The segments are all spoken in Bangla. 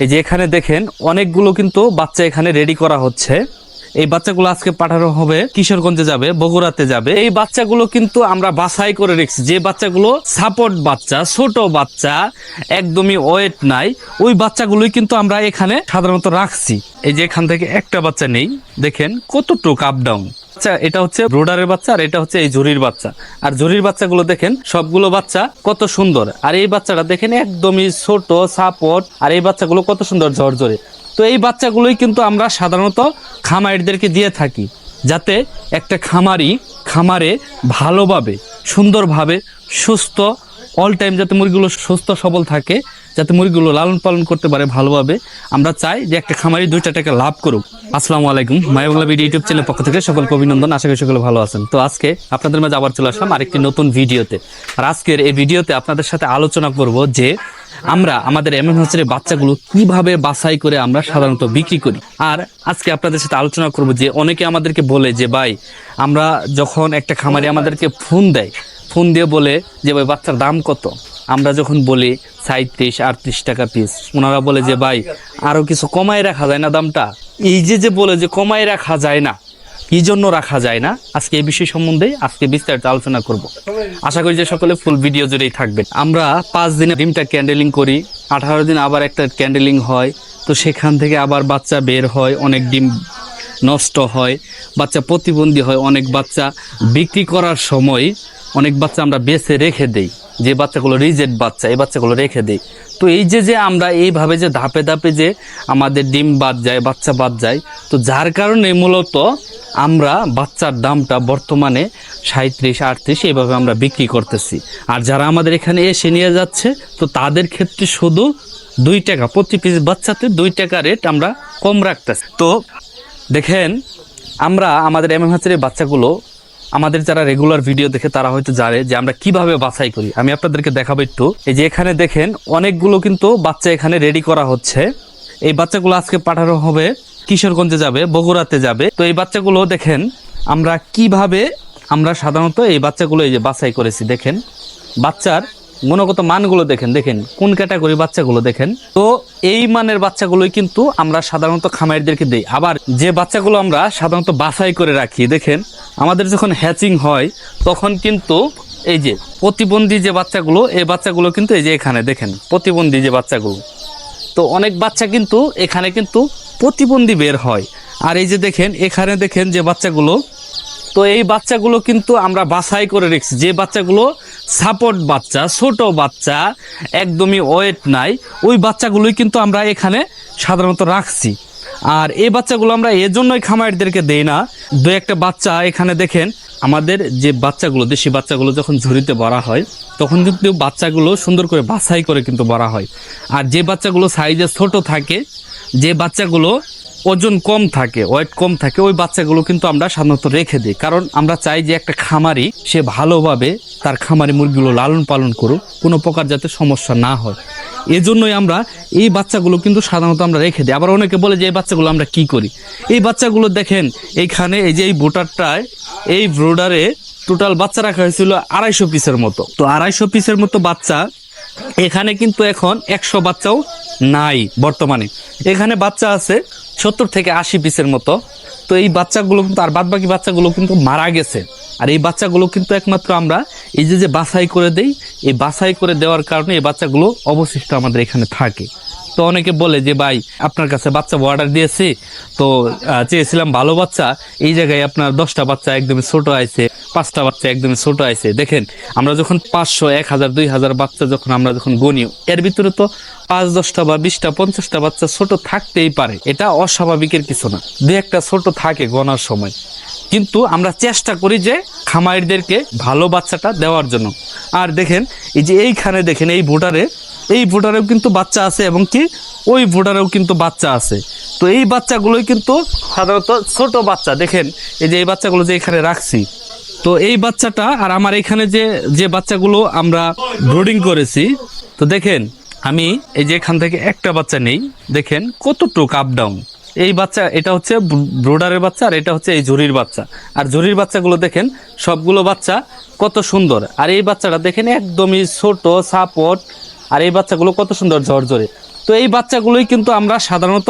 এই যে এখানে দেখেন, অনেকগুলো কিন্তু বাচ্চা এখানে রেডি করা হচ্ছে। এই বাচ্চাগুলো আজকে পাঠানো হবে কিশোরগঞ্জে যাবে, বগুড়াতে যাবে। এই বাচ্চাগুলো কিন্তু আমরা বাছাই করে রেখেছি। যে বাচ্চাগুলো সাপোর্ট বাচ্চা, ছোট বাচ্চা, একদমই ওয়েট নাই, ওই বাচ্চাগুলোই কিন্তু আমরা এখানে সাধারণত রাখছি। এই যে এখান থেকে একটা বাচ্চা নেই, দেখেন কতটুক আপ ডাউন আচ্ছা এটা হচ্ছে ব্রোডারের বাচ্চা আর এটা হচ্ছে এই ঝুরির বাচ্চা। আর ঝুরির বাচ্চাগুলো দেখেন, সবগুলো বাচ্চা কত সুন্দর। আর এই বাচ্চাটা দেখেন একদমই ছোট, সাপোর্ট, আর এই বাচ্চাগুলো কত সুন্দর ঝরঝরে। তো এই বাচ্চাগুলোই কিন্তু আমরা সাধারণত খামারিদেরকে দিয়ে থাকি, যাতে একটা খামারি খামারে ভালোভাবে, সুন্দরভাবে, সুস্থ অল টাইম যাতে মুরগিগুলো সুস্থ, সবল থাকে যাতে মুরগিগুলো লালন পালন করতে পারে ভালোভাবে, আমরা চাই যে একটা খামারি দুইটা টাকা লাভ করুক। আসসালামু আলাইকুম। মায়াবাংলা ভিডিও ইউটিউব চ্যানেল পক্ষ থেকে সকলকে অভিনন্দন। আশা করি সকলে ভালো আছেন। তো আজকে আপনাদের মাঝে আবার চলে আসলাম আরেকটি নতুন ভিডিওতে। আর আজকের এই ভিডিওতে আপনাদের সাথে আলোচনা করব যে আমরা, আমাদের এমন হচ্ছে বাচ্চাগুলো কীভাবে বাছাই করে আমরা সাধারণত বিক্রি করি। আর আজকে আপনাদের সাথে আলোচনা করব যে অনেকে আমাদেরকে বলে যে, ভাই, আমরা যখন একটা খামারি আমাদেরকে ফোন দেয়, ফোন দিয়ে বলে যে, ভাই, বাচ্চার দাম কত? আমরা যখন বলি সাঁত্রিশ আটত্রিশ টাকা পিস ওনারা বলে যে, ভাই আরও কিছু কমায় রাখা যায় না দামটা? এই যে যে বলে যে, কমায় রাখা যায় না কি জন্য রাখা যায় না? আজকে এই বিষয় সম্বন্ধে আজকে বিস্তারিত আলোচনা করব। আশা করি যে সকলে ফুল ভিডিও জুড়েই থাকবেন। আমরা পাঁচ দিনে ডিমটা ক্যান্ডেলিং করি, আঠারো দিন আবার একটা ক্যান্ডেলিং হয়, তো সেখান থেকে আবার বাচ্চা বের হয়, অনেক ডিম নষ্ট হয়, বাচ্চা প্রতিবন্ধী হয়, অনেক বাচ্চা বিক্রি করার সময় অনেক বাচ্চা আমরা বেছে রেখে দেই। যে বাচ্চাগুলো রিজেক্ট বাচ্চা, এই বাচ্চাগুলো রেখে দেই। তো এই যে যে আমরা এইভাবে যে ধাপে ধাপে যে আমাদের ডিম বাদ যায়, বাচ্চা বাদ যায়, তো যার কারণে মূলত আমরা বাচ্চার দামটা বর্তমানে সাঁত্রিশ আটত্রিশ এইভাবে আমরা বিক্রি করতেছি। আর যারা আমাদের এখানে এসে নিয়ে যাচ্ছে, তো তাদের ক্ষেত্রে শুধু দুই টাকা, প্রতি পিস বাচ্চাতে দুই টাকা রেট আমরা কম রাখতেছি। তো দেখেন, আমরা আমাদের এমএম হাজারের বাচ্চাগুলো আমাদের যারা রেগুলার ভিডিও দেখে তারা হয়তো জানে যে আমরা কীভাবে বাছাই করি। আমি আপনাদেরকে দেখাবো একটু। এই যে এখানে দেখেন, অনেকগুলো কিন্তু বাচ্চা এখানে রেডি করা হচ্ছে। এই বাচ্চাগুলো আজকে পাঠানো হবে কিশোরগঞ্জে যাবে, বগুড়াতে যাবে। তো এই বাচ্চাগুলো দেখেন, আমরা কীভাবে আমরা সাধারণত এই বাচ্চাগুলো এই যে বাছাই করেছি। দেখেন, বাচ্চার গুণগত মানগুলো দেখেন দেখেন, কোন ক্যাটাগরি বাচ্চাগুলো দেখেন? তো এই মানের বাচ্চাগুলোই কিন্তু আমরা সাধারণত খামারিদেরকে দেই। আবার যে বাচ্চাগুলো আমরা সাধারণত বাছাই করে রাখি, দেখেন, আমাদের যখন হ্যাচিং হয়, তখন কিন্তু এই যে প্রতিবন্ধী যে বাচ্চাগুলো, এই বাচ্চাগুলো কিন্তু এই যে এখানে, দেখেন, প্রতিবন্ধী যে বাচ্চাগুলো। তো অনেক বাচ্চা কিন্তু এখানে কিন্তু প্রতিবন্ধী বের হয়। আর এই যে দেখেন, এখানে দেখেন যে বাচ্চাগুলো, তো এই বাচ্চাগুলো কিন্তু আমরা বাছাই করে রেখেছি। যে বাচ্চাগুলো সাপোর্ট বাচ্চা, ছোট বাচ্চা, একদমই ওয়েট নাই। ওই বাচ্চাগুলোই কিন্তু আমরা এখানে সাধারণত রাখছি। আর এই বাচ্চাগুলো আমরা এজন্যই খামারিদেরকে দেই না। দু একটা বাচ্চা এখানে দেখেন, আমাদের যে বাচ্চাগুলো, দেশি বাচ্চাগুলো যখন ঝুড়িতে ভরা হয়, তখন কিন্তু বাচ্চাগুলো সুন্দর করে বাছাই করে কিন্তু ভরা হয়। আর যে বাচ্চাগুলো সাইজে ছোট থাকে, যে বাচ্চাগুলো ওজন কম থাকে ওয়েট কম থাকে, ওই বাচ্চাগুলো কিন্তু আমরা সাধারণত রেখে দিই। কারণ আমরা চাই যে একটা খামারি, সে ভালোভাবে তার খামারি মুরগিগুলো লালন পালন করুক, কোনো প্রকার যাতে সমস্যা না হয়। এজন্যই আমরা এই বাচ্চাগুলো কিন্তু সাধারণত আমরা রেখে দিই। আবার অনেকে বলে যে এই বাচ্চাগুলো আমরা কি করি? এই বাচ্চাগুলো দেখেন, এইখানে এই যে এই বোটারটায়, এই ব্রোডারে টোটাল বাচ্চা রাখা হয়েছিল আড়াইশো পিসের মতো। তো আড়াইশো পিসের মতো বাচ্চা এখানে কিন্তু এখন একশো বাচ্চাও নাই বর্তমানে। এখানে বাচ্চা আছে সত্তর থেকে আশি পিসের মতো। তো এই বাচ্চাগুলো কিন্তু, আর বাদ বাকি বাচ্চাগুলো কিন্তু মারা গেছে। আর এই বাচ্চাগুলো কিন্তু একমাত্র আমরা এই যে যে বাছাই করে দেই, এই বাছাই করে দেওয়ার কারণে এই বাচ্চাগুলো অবশিষ্ট আমাদের এখানে থাকে। তো অনেকে বলে যে, ভাই, আপনার কাছে বাচ্চা অর্ডার দিয়েছি। তো চেয়েছিলাম ভালো বাচ্চা। এই জায়গায় আপনার দশটা বাচ্চা একদমই ছোট আছে, পাঁচটা বাচ্চা একদমই ছোট আছে। দেখেন, আমরা যখন পাঁচশো, এক হাজার, দুই হাজার বাচ্চা যখন আমরা যখন গণি এর ভিতরে তো পাঁচ, দশটা বা বিশটা, পঞ্চাশটা বাচ্চা ছোট থাকতেই পারে। এটা অস্বাভাবিকের কিছু না। দু একটা ছোট থাকে গণার সময়। কিন্তু আমরা চেষ্টা করি যে খামারিদেরকে ভালো বাচ্চাটা দেওয়ার জন্য। আর দেখেন, এই যে এইখানে দেখেন, এই ভোটারে এই ভোটারেও কিন্তু বাচ্চা আছে এবং কি ওই ভোটারেও কিন্তু বাচ্চা আছে। তো এই বাচ্চাগুলোই কিন্তু সাধারণত ছোট বাচ্চা। দেখেন, এই যে এই বাচ্চাগুলো যে এখানে রাখছি। তো এই বাচ্চাটা আর আমার এখানে যে যে বাচ্চাগুলো আমরা ব্রোডিং করেছি, তো দেখেন, আমি এই যে এখান থেকে একটা বাচ্চা নেই। দেখেন, কতটুক আপ ডাউন এই বাচ্চা, এটা হচ্ছে ব্রোডারের বাচ্চা আর এটা হচ্ছে এই ঝুরির বাচ্চা। আর ঝুরির বাচ্চাগুলো দেখেন, সবগুলো বাচ্চা কত সুন্দর। আর এই বাচ্চাটা দেখেন, একদমই ছোট সাপোর্ট আর এই বাচ্চাগুলো কত সুন্দর ঝরঝরে। তো এই বাচ্চাগুলোই কিন্তু আমরা সাধারণত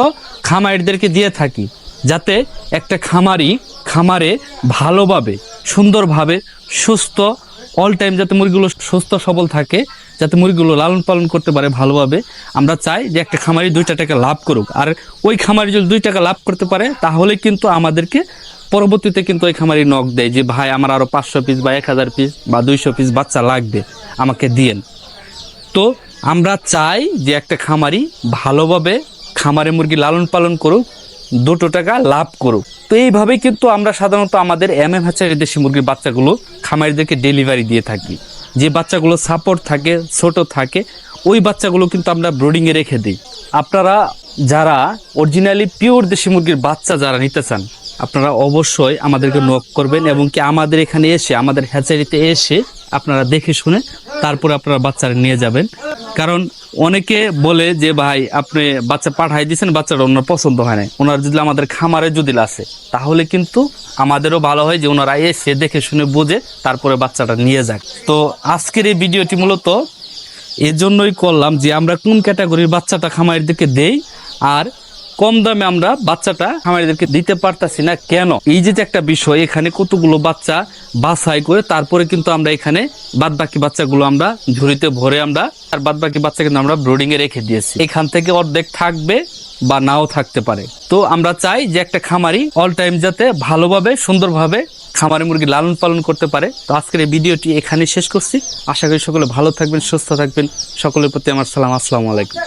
খামারিদেরকে দিয়ে থাকি, যাতে একটা খামারি খামারে ভালোভাবে, সুন্দরভাবে, সুস্থ অল টাইম যাতে মুরগিগুলো সুস্থ, সবল থাকে, যাতে মুরগিগুলো লালন পালন করতে পারে ভালোভাবে, আমরা চাই যে একটা খামারি দুইটা টাকা লাভ করুক। আর ওই খামারি যদি দুই টাকা লাভ করতে পারে, তাহলে কিন্তু আমাদেরকে পরবর্তীতে কিন্তু ওই খামারি নখ দেয় যে, ভাই, আমার আরও পাঁচশো পিস বা এক হাজার পিস বা দুইশো পিস বাচ্চা লাগবে, আমাকে দিয়েন। তো আমরা চাই যে একটা খামারি ভালোভাবে খামারে মুরগি লালন পালন করুক, দুটো টাকা লাভ করুক। তো এইভাবেই কিন্তু আমরা সাধারণত আমাদের এম এম হ্যাচারি দেশি মুরগির বাচ্চাগুলো খামারিদেরকে ডেলিভারি দিয়ে থাকি। যে বাচ্চাগুলো সাপোর্ট থাকে, ছোট থাকে, ওই বাচ্চাগুলো কিন্তু আমরা ব্রোডিংয়ে রেখে দিই। আপনারা যারা অরিজিনালি পিওর দেশি মুরগির বাচ্চা যারা নিতে চান আপনারা অবশ্যই আমাদেরকে নক করবেন এবং কি আমাদের এখানে এসে, আমাদের হ্যাচারিতে এসে আপনারা দেখে শুনে তারপরে আপনারা বাচ্চারা নিয়ে যাবেন। কারণ অনেকে বলে যে, ভাই, আপনি বাচ্চা পাঠাই দিয়েছেন, বাচ্চাটা ওনার পছন্দ হয় না ওনার যদি আমাদের খামারে যদি আসে তাহলে কিন্তু আমাদেরও ভালো হয় যে, ওনারা এসে দেখে শুনে বুঝে তারপরে বাচ্চাটা নিয়ে যাক। তো আজকের এই ভিডিওটি মূলত এর জন্যই করলাম যে, আমরা কোন ক্যাটাগরির বাচ্চাটা খামারের খামারিদেরকে দেই আর কম দামে আমরা বাচ্চাটা খামারিদেরকে দিতে পারতাছি না। কেন? এই যে যে একটা বিষয়, এখানে কতগুলো বাচ্চা বাছাই করে তারপরে কিন্তু আমরা এখানে বাদ বাকি বাচ্চাগুলো আমরা ঝুড়িতে ভরে আমরা আর বাদ বাকি বাচ্চা কিন্তু আমরা ব্রোডিং এ রেখে দিয়েছি। এখান থেকে অর্ধেক থাকবে বা নাও থাকতে পারে। তো আমরা চাই যে একটা খামারি অল টাইম যাতে ভালোভাবে, সুন্দরভাবে খামারে মুরগি লালন পালন করতে পারে। তো আজকের এই ভিডিওটি এখানে শেষ করছি। আশা করি সকলে ভালো থাকবেন, সুস্থ থাকবেন। সকলের প্রতি আমার সালাম, আসসালামু আলাইকুম।